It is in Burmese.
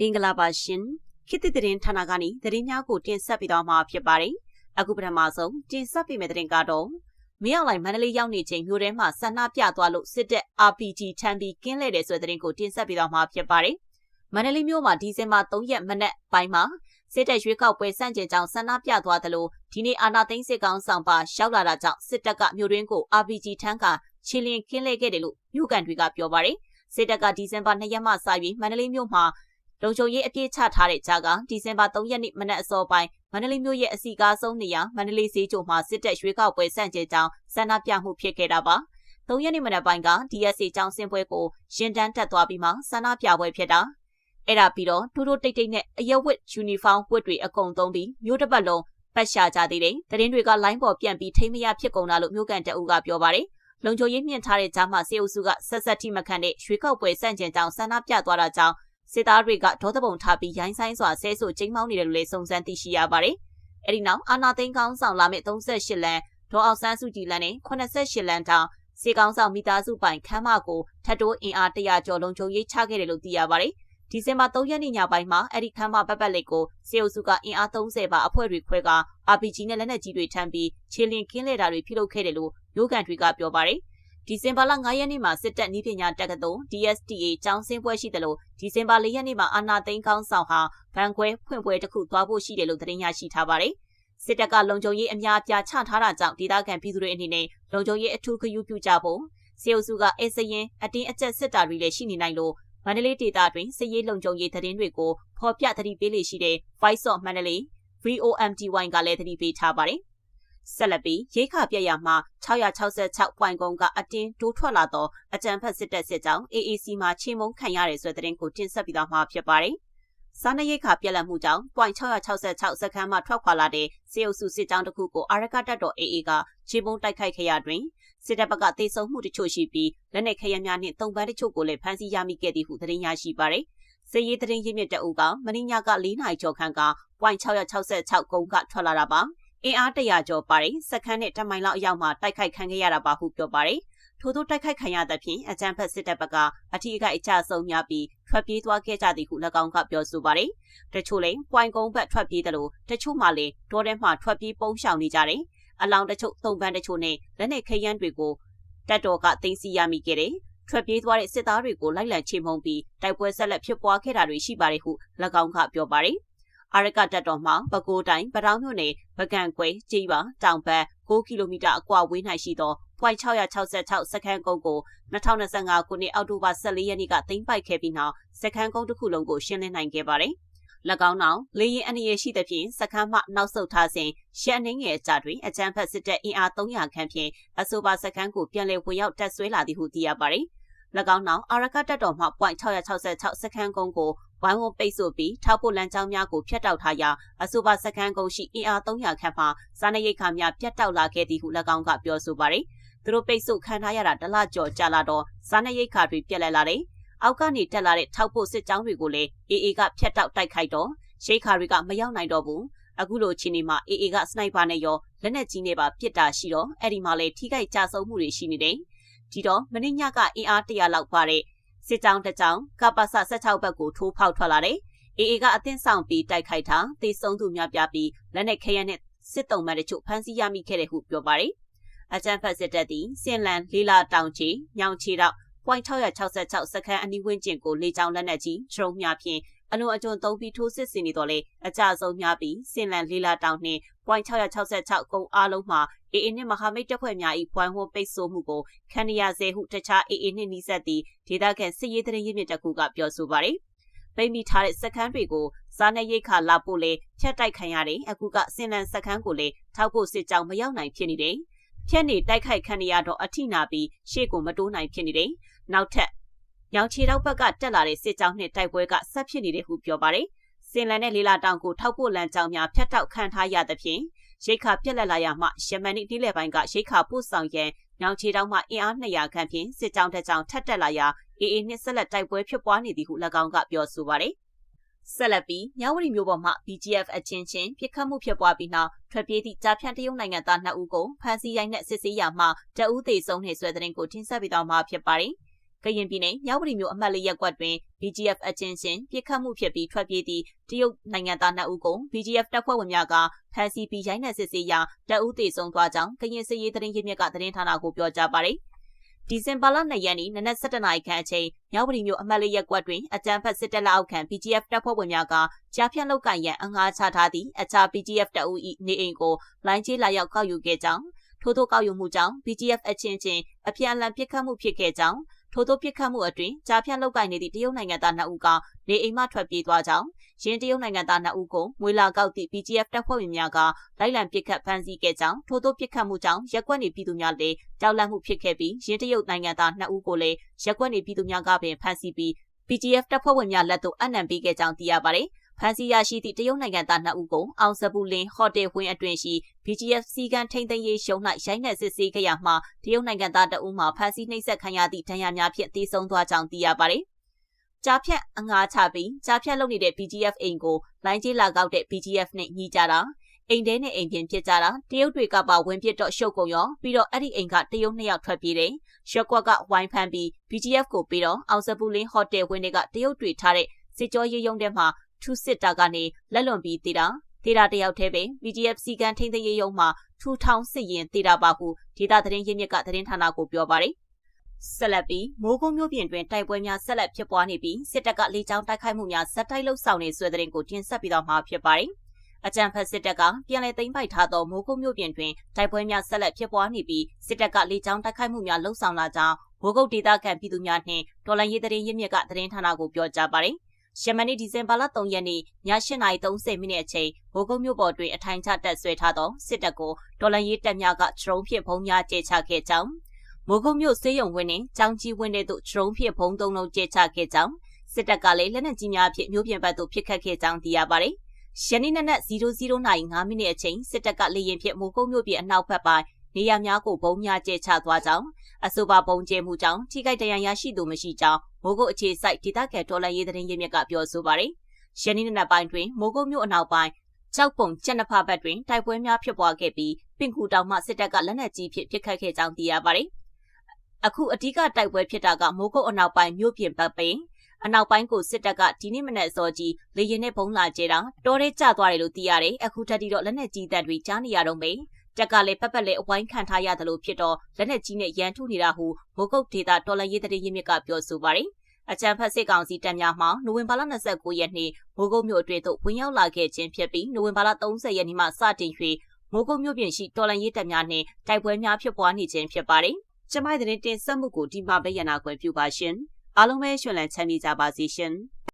မင်္ဂလာပါရှင်ခေတ်သစ်သတင်းဌာနကနေသတင်းများကိုတင်ဆက်ပေးသွားမှာဖြစ်ပါတယ်အခုပထမဆုံးတင်ဆက်ပေးမယ့်သတင်းကတော့မင်းအောင်လိုင်မန္တလေးရောက်နေချိန်မြို့ထဲမှာဆန္ဒပြသွားလို့စစ်တပ် RPG ထမ်းပြီးကင်းလှည့်တယ်ဆိုတဲ့သတင်းကိုတင်ဆက်ပေးသွားမှာဖြစ်ပါတယ်မန္တလေးမြို့မှာဒီဇင်ဘာ3ရက်မနက်ပိုင်းမှာစစ်တပ်ရွေးကောက်ပွဲစန့်ကျင်ကြောင်းဆန္ဒပြသွားသလိုဒီနေ့အာနာသိန်းစစ်ကောင်ဆောင်ပါရောက်လာတာကြောင့်စစ်တပ်ကမြို့တွင်းကို RPG ထမ်းကချီလင်းကင်းလှည့်ခဲ့တယ်လို့မြို့ကန်တွေကပြောပါတယ်စစ်တပ်ကဒီဇင်ဘာ2ရက်မှစပြီးမန္တလေးမြို့မှာ လုံခြုံရေးအပြည့်ချထားတဲ့ကြားကဒီဇင်ဘာ3ရက်နေ့မနက်အစောပိုင်းမန္တလေးမြို့ရဲ့အစီကားဆုံးနေရာမန္တလေးဈေးကျုံမှာစစ်တပ်ရွေးကောက်ပွဲစန့်ကျင်ကြောင်းဆန္ဒပြမှုဖြစ်ခဲ့တာပါ။3ရက်နေ့မနက်ပိုင်းက DSC ကျောင်းဆင်းပွဲကိုရင်တန်းတက်သွားပြီးမှဆန္ဒပြပွဲဖြစ်တာ။အဲ့ဒါပြီးတော့ထိုးထိုးတိတ်တိတ်နဲ့အရက်ဝတ်ယူနီဖောင်းဝတ်တွေအကုန်သုံးပြီးမြို့တစ်ပတ်လုံးပတ်ရှာကြသေးတယ်။တရင်တွေကလိုင်းပေါ်ပြန်ပြီးထိမရဖြစ်ကုန်တာလို့မြို့ကန်တအူးကပြောပါတယ်။လုံခြုံရေးမြင့်ထားတဲ့ကြားမှာစေအုပ်စုကဆက်ဆက်ထိမခံတဲ့ရွှေကောက်ပွဲစန့်ကျင်ကြောင်းဆန္ဒပြသွားတာကြောင့် စစ်သားတွေကဒေါသပုံထားပြီးရိုင်းဆိုင်စွာဆဲဆိုကျိန်းမောင်းနေတယ်လို့လည်းစုံစမ်းသိရှိရပါတယ်။အဲဒီနောက်အာနာသိန်းကောင်းဆောင်လာမယ့်38လမ်းဒေါ်အောင်ဆန်းစုကြည်လမ်းနဲ့88လမ်းတောင်စေကောင်းဆောင်မိသားစုပိုင်ခမ်းမကိုထပ်တိုးအင်အား100ကျော်လုံးချုံရေးချခဲ့တယ်လို့သိရပါတယ်။ဒီဇင်ဘာ3ရက်နေ့ညပိုင်းမှာအဲ့ဒီခမ်းမပတ်ပတ်လေးကိုစေအုပ်စုကအင်အား30ပါအဖွဲ့တွေခွဲက RPG နဲ့လက်နက်ကြီးတွေထမ်းပြီးခြေလင်ကင်းလဲတာတွေပြုလုပ်ခဲ့တယ်လို့မျိုးကန်တွေကပြောပါတယ်။ ဒီဇင်ဘာလ9ရက်နေ့မှာစစ်တပ်နည်းပညာတက္ကသိုလ် DSTA ကျောင်းဆင်းပွဲရှိတယ်လို့ဒီဇင်ဘာ4ရက်နေ့မှာအာနာသိန်းကောင်းဆောင်ဟာဗန်ခွဲဖွင့်ပွဲတစ်ခုသွားဖို့ရှိတယ်လို့သတင်းရရှိထားပါတယ်။စစ်တပ်ကလုံခြုံရေးအများအပြားချထားတာကြောင့်ဒေသခံပြည်သူတွေအနေနဲ့လုံခြုံရေးအထူးဂရုပြုကြဖို့စေအုပ်စုကအေးစရင်အတင်းအကျပ်စစ်တာတွေလည်းရှိနေနိုင်လို့မန္တလေးဒေသတွင်စစ်ရေးလုံခြုံရေးသတင်းတွေကိုဖော်ပြသတိပေးလေရှိတဲ့ Voice of Mandalay VOMTY ကလည်းသတိပေးထားပါတယ်။ ဆက်လက်ပြီးရိခပြက်ရမှာ666ပွိုင်ကုန်းကအတင်းတိုးထွက်လာသောအကြံဖက်စစ်တပ်စစ်ကြောင်း AAC မှာချေမုန်းခံရတဲ့ဆိုတဲ့သတင်းကိုတင်ဆက်ပြီးသားမှာဖြစ်ပါတယ်။စားနပ်ရိက္ခာပြက်လက်မှုကြောင့် .666 စခန်းမှထွက်ခွာလာတဲ့စေအုပ်စုစစ်ကြောင်းတစ်ခုကိုအာရကတပ်တော် AA ကချေမုန်းတိုက်ခိုက်ခဲ့ရတွင်စစ်တပ်ဘက်ကတေဆုံမှုတချို့ရှိပြီးလက်နက်ခဲယမ်းများနှင့်တုံပန်းတချို့ကိုလည်းဖမ်းဆီးရမိခဲ့သည်ဟုသတင်းရရှိပါရယ်။စစ်ရေးသတင်းရင်းမြစ်တအုပ်ကမင်းညက၄နိုင်ကျော်ခန့်က .666 ကုန်းကထွက်လာတာပါ။ အင်အားတရာကျော်ပါတယ်စခန်းနဲ့တမိုင်လောက်အရောက်မှတိုက်ခိုက်ခံခဲ့ရတာပါဟုပြောပါတယ်ထို့သောတိုက်ခိုက်ခံရသဖြင့်အကြမ်းဖက်စစ်တပ်ဘက်ကအထီးအခိုက်အကျဆုံးများပြီးထွက်ပြေးသွားခဲ့ကြသည်ဟု၎င်းကပြောဆိုပါတယ်တချို့လည်းပွိုင်ကုန်းဘက်ထွက်ပြေးတယ်လို့တချို့မှလည်းဒေါ်ထဲမှထွက်ပြေးပုန်းရှောင်နေကြတယ်အလောင်းတချို့သုံးပန်းတချို့နဲ့လက်နက်ခဲယမ်းတွေကိုတပ်တော်ကတင်စီရမိခဲ့တယ်ထွက်ပြေးသွားတဲ့စစ်သားတွေကိုလိုက်လံချေမှုန်းပြီးတိုက်ပွဲဆက်လက်ဖြစ်ပွားခဲ့တာတွေရှိပါတယ်ဟု၎င်းကပြောပါတယ်။ အာရကတက်တော်မှာပဲခူးတိုင်းပတောင်းမြို့နယ်ပကံကွဲကြေးပါတောင်ဘက်6ကီလိုမီတာအကွာဝေး၌ရှိသော .666 စခန်းကုန်းကို2025ခုနှစ်အောက်တိုဘာ14ရက်နေ့ကသိမ်းပိုက်ခဲ့ပြီးနောက်စခန်းကုန်းတစ်ခုလုံးကိုရှင်းလင်းနိုင်ခဲ့ပါတယ်။၎င်းနောက်လေရင်အနေရရှိသဖြင့်စခန်းမှနောက်ဆုတ်ထားစဉ်ရန်နှင်းငယ်အကြတွင်အကြမ်းဖက်စစ်တပ်အင်အား300ခန့်ဖြင့်အဆိုပါစခန်းကိုပြန်လည်ဝင်ရောက်တပ်ဆွဲလာသည်ဟုသိရပါတယ်။၎င်းနောက်အာရကတက်တော်မှ .666 စခန်းကုန်းကို ဝိုင်းဝန်းပိတ်ဆို့ပြီးထောက်ပို့လမ်းကြောင်းများကိုဖျက်တောက်ထားရာအဆိုပါစခန်းကုန်းရှိအင်အား300ခန့်မှစားနပ်ရိက္ခာများပြတ်တောက်လာခဲ့သည်ဟု၎င်းကပြောဆိုပါတယ်။သူတို့ပိတ်ဆို့ခံထားရတာတလကျော်ကြာလာတော့စားနပ်ရိက္ခာတွေပြက်လက်လာတယ်။အောက်ကနေတက်လာတဲ့ထောက်ပို့စစ်ကြောင်းတွေကိုလည်း AA ကဖျက်တောက်တိုက်ခိုက်တော့ရိက္ခာတွေကမရောက်နိုင်တော့ဘူး။အခုလိုချင်းနေမှာ AA ကစနိုက်ပါနဲ့ရောလက်နက်ကြီးနဲ့ပါပစ်တာရှိတော့အဲ့ဒီမှာလည်းထိခိုက်ကြဆုံးမှုတွေရှိနေတယ်။ဒီတော့မင်းညကအင်အားတရာလောက်ပါတဲ့ စစ်ကြောင်းတစ်ကြောင်းကပ္ပစ16ဘက်ကိုထိုးဖောက်ထွက်လာတယ်။ AA ကအသင်းဆောင်ပြီးတိုက်ခိုက်တာတေဆုံးသူများပြပြီးလက်နက်ခဲယမ်းနဲ့စစ်တုံးမှန်တချို့ဖမ်းဆီးရမိခဲ့တယ်ဟုပြောပါတယ်။အကြံဖတ်စစ်တပ်သည်စင်လန်လေးလာတောင်ချီညောင်ချီတော့ .666 စခန်းအနီးဝန်းကျင်ကိုလေကြောင်းလက်နက်ကြီးဒရုန်းများဖြင့် အလွန်အကျွံသုံးပြီးထိုးစစ်ဆင်နေတော့လေအကြဆုံးများပြီးစင်လန်လေးလာတောင်နှင့် .666 ကုန်းအားလုံးမှာ AA နှင့်မဟာမိတ်တပ်ဖွဲ့များ၏ပွိုင်းဝန်းပိတ်ဆို့မှုကိုခံရစေဟုတခြား AA နှင့်နှိစက်သည့်ဒေသခံစစ်ရေးသတင်းရင်းမြစ်တစ်ခုကပြောဆိုပါရယ်ပိတ်မိထားတဲ့စခန်းတွေကိုစားနပ်ရိက္ခာလာပို့လေဖြတ်တိုက်ခံရတယ်အခုကစင်လန်စခန်းကိုလေထောက်ဖို့စစ်ကြောင်းမရောက်နိုင်ဖြစ်နေတယ်ဖြက်နေတိုက်ခိုက်ခံရတော့အထိနာပြီးရှေ့ကိုမတိုးနိုင်ဖြစ်နေတယ်နောက်ထပ် ညောင်ချီတောက်ဘက်ကတက်လာတဲ့စစ်ကြောင်းနှင့်တိုက်ပွဲကဆက်ဖြစ်နေတဲ့ဟုပြောပါတယ်စင်လန်နဲ့လေးလာတောင်ကိုထောက်ပို့လမ်းကြောင်းများဖျက်တောက်ခံထားရသဖြင့်ရိတ်ခါပြက်လက်လာရမှယမန်နေ့ဒီလယ်ပိုင်းကရိတ်ခါပို့ဆောင်ရန်ညောင်ချေတောင်းမှအင်အား200ခန့်ဖြင့်စစ်ကြောင်းတစ်ကြောင်းထပ်တက်လာရာအေအေနှစ်ဆက်လက်တိုက်ပွဲဖြစ်ပွားနေသည်ဟု၎င်းကပြောဆိုပါတယ်ဆက်လက်ပြီးမြဝတီမြို့ပေါ်မှာ BGF အချင်းချင်းပြစ်ခတ်မှုဖြစ်ပွားပြီးနောက်ထွက်ပြေးသည့်ကြားဖြန့်တရုတ်နိုင်ငံသား2ဦးကိုဖမ်းဆီးရိုက်နှက်စစ်ဆေးရာမှာတအူးသေးဆုံးနေဆွဲတဲ့တဲ့ကိုတင်ဆက်ပေးသွားမှာဖြစ်ပါတယ်။ ကရင်ပြည်နယ်မြဝတီမြို့အမှတ်လေးရပ်ကွက်တွင် BGF အချင်းချင်းပြစ်ခတ်မှုဖြစ်ပြီးထွက်ပြေးသည့်တရုတ်နိုင်ငံသား2ဦးကို BGF တပ်ဖွဲ့ဝင်များကဖမ်းဆီးပြီးရိုက်နှက်စစ်ဆေးရာတအုပ်သေဆုံးသွားကြောင်းကရင်စစ်ရေးသတင်းရင်းမြစ်ကသတင်းဌာနကိုပြောကြားပါတယ်။ဒီဇင်ဘာလ2ရက်နေ့နနက်7:00နာရီခန့်အချိန်မြောက်ပရီမြို့အမှတ်လေးရပ်ကွက်တွင်အကြမ်းဖက်စစ်တပ်လက်အောက်ခံ BGF တပ်ဖွဲ့ဝင်များကကြားဖြတ်လောက်ကရန်အငှားချထားသည့်အခြား BGF တပ်ဦး၏နေအိမ်ကိုလိုင်းကျေးလာရောက်ကောက်ယူခဲ့ကြောင်းထို့သောကောက်ယူမှုကြောင့် BGF အချင်းချင်းအပြန်အလှန်ပစ်ခတ်မှုဖြစ်ခဲ့ကြောင်း ထို့သောပစ်ခတ်မှုအတွင်းကြားဖြတ်လောက်ကင်နေသည့်တရုတ်နိုင်ငံသား2ဦးကနေအိမ်မှထွက်ပြေးသွားကြောင်းရင်းတရုတ်နိုင်ငံသား2ဦးကိုမွေလာကောက်သည့် BGF တပ်ဖွဲ့ဝင်များကလိုက်လံပစ်ခတ်ဖမ်းဆီးခဲ့ကြောင်းထို့သောပစ်ခတ်မှုကြောင့်ရက်ကွက်နေပြည်သူများလည်းကြောက်လန့်မှုဖြစ်ခဲ့ပြီးရင်းတရုတ်နိုင်ငံသား2ဦးကိုလည်းရက်ကွက်နေပြည်သူများကပင်ဖမ်းဆီးပြီး PGF တပ်ဖွဲ့ဝင်များလက်သို့အနံပေးခဲ့ကြောင်းသိရပါတယ်။ ဖမ်းဆီးရရှိသည့်တရုတ်နိုင်ငံသား2ဦးကိုအောင်စပူလင်းဟိုတယ်ဝင်းအတွင်ရှိ BGF စီကံထိန်သိမ်းရေးရှုံး၌ရိုက်နှက်စစ်ဆေးခဲ့ရမှတရုတ်နိုင်ငံသားတဦးမှဖမ်းဆီးနှိပ်စက်ခံရသည့်ဒဏ်ရာများဖြင့်တည်ဆုံသွားကြောင်းသိရပါတယ်။ကြားဖြတ်အငှားချပြီးကြားဖြတ်လုပ်နေတဲ့ BGF အိမ်ကိုလိုင်းကြီးလာကောက်တဲ့ BGF နဲ့ညီကြတာအိမ်ထဲနဲ့အိမ်ပြင်ဖြစ်ကြတာတရုတ်တွေကပါဝင်ပြစ်တော့ရှုပ်ကုန်ရောပြီးတော့အဲ့ဒီအိမ်ကတရုတ်နှစ်ယောက်ထွက်ပြေးတယ်ရက်ကွက်ကဝိုင်းဖမ်းပြီး BGF ကိုပြီးတော့အောင်စပူလင်းဟိုတယ်ဝင်းတွေကတရုတ်တွေထားတဲ့စစ်ကြောရေးရုံးထဲမှာ ထူးစစ်တာကနေလက်လွန်ပြီးတည်တာဒေတာတယောက်တည်းပဲ PDF စီကန်ထိန်းသိမ်းရေးရုံးမှာထူထောင်စစ်ရင်တည်တာပါဟုဒေတာသတင်းရင်းမြစ်ကသတင်းဌာနကိုပြောပါတယ်ဆက်လက်ပြီးမိုးကုန်းမြို့ပြင်တွင်တိုက်ပွဲများဆက်လက်ဖြစ်ပွားနေပြီးစစ်တပ်ကလေကြောင်းတိုက်ခိုက်မှုများဇက်တိုက်လှုပ်ဆောင်နေဆွေတဲ့ရင်ကိုတင်ဆက်ပြီးတော့မှာဖြစ်ပါတယ်။အကြံဖက်စစ်တပ်ကပြန်လည်သိမ်းပိုက်ထားသောမိုးကုန်းမြို့ပြင်တွင်တိုက်ပွဲများဆက်လက်ဖြစ်ပွားနေပြီးစစ်တပ်ကလေကြောင်းတိုက်ခိုက်မှုများလှုပ်ဆောင်လာကြောင်းမိုးကုတ်ဒေသခံပြည်သူများနှင့်တော်လိုင်းရေးတရင်ရင်းမြစ်ကသတင်းဌာနကိုပြောကြားပါတယ်။ ယမန်နေ့ဒီဇင်ဘာလ3ရက်နေ့ည8:30မိနစ်အချိန်ဘိုးကုန်းမြို့ပေါ်တွင်အထိုင်ချတပ်ဆွဲထားသောစစ်တပ်ကိုဒေါ်လာရေးတပ်များကဒရုန်းဖြင့်ဘုံများကျဲချခဲ့ကြောင်းမိုးကုန်းမြို့စေးရုံဝင်းနှင့်ကြောင်ကြီးဝင်းတဲ့သို့ဒရုန်းဖြင့်ဘုံသုံးလုံးကျဲချခဲ့ကြောင်းစစ်တပ်ကလည်းလက်နက်ကြီးများဖြင့်မြို့ပြင်ဘက်သို့ပစ်ခတ်ခဲ့ကြောင်းသိရပါတယ်။ယနေ့နနက်00:05မိနစ်အချိန်စစ်တပ်ကလေရင်ဖြင့်မိုးကုန်းမြို့ပြင်အနောက်ဘက်ပိုင်းနေရာများကိုဘုံများကျဲချသွားကြောင်း အဆိုပါပုံကျဲမှုကြောင့်ထိခိုက်ဒဏ်ရာရရှိသူမရှိကြောင်းမိုးကုတ်အခြေစိုက်ဒေသခံတော်လှန်ရေးသတင်းရင်းမြစ်ကပြောဆိုပါတယ်။ယနေ့နေ့ပိုင်းတွင်မိုးကုတ်မြို့အနောက်ပိုင်းကြောက်ပုံကျက်နဖဘက်တွင်တိုက်ပွဲများဖြစ်ပွားခဲ့ပြီးပင်ကူတောင်မှစစ်တပ်ကလက်နက်ကြီးဖြင့်ပစ်ခတ်ခဲ့ကြောင်းသိရပါတယ်။အခုအဓိကတိုက်ပွဲဖြစ်တာကမိုးကုတ်အနောက်ပိုင်းမြို့ပြင်ဘက်ပင်အနောက်ပိုင်းကိုစစ်တပ်ကဒီနေ့မနက်စောကြီးလေရင်နဲ့ဘုံလာကျဲတာတော်ရဲကျသွားတယ်လို့သိရတယ်အခုထက်ထိတော့လက်နက်ကြီးတပ်တွေကြားနေရတော့မယ် တက်ကလည်းပက်ပက်လေးအဝိုင်းခံထားရတယ်လို့ဖြစ်တော့လက်နက်ကြီးနဲ့ရန်ထုနေတာဟုမိုးကုတ်ဒေတာတော်လရေးတရေရင်းမြစ်ကပြောဆိုပါတယ်အကြံဖက်စစ်ကောင်စီတပ်များမှနိုဝင်ဘာလ29ရက်နေ့မိုးကုတ်မြို့အတွင်းသို့ဝင်ရောက်လာခဲ့ခြင်းဖြစ်ပြီးနိုဝင်ဘာလ30ရက်နေ့မှစတင်၍မိုးကုတ်မြို့ပြင်ရှိတော်လရေးတပ်များနှင့်တိုက်ပွဲများဖြစ်ပွားနေခြင်းဖြစ်ပါတယ်။ကျမိုက်တဲ့တင်ဆက်မှုကိုဒီမှာပဲရနာခွင့်ပြုပါရှင်။အားလုံးပဲရှင်လန်းချမ်းမြေကြပါစေရှင်။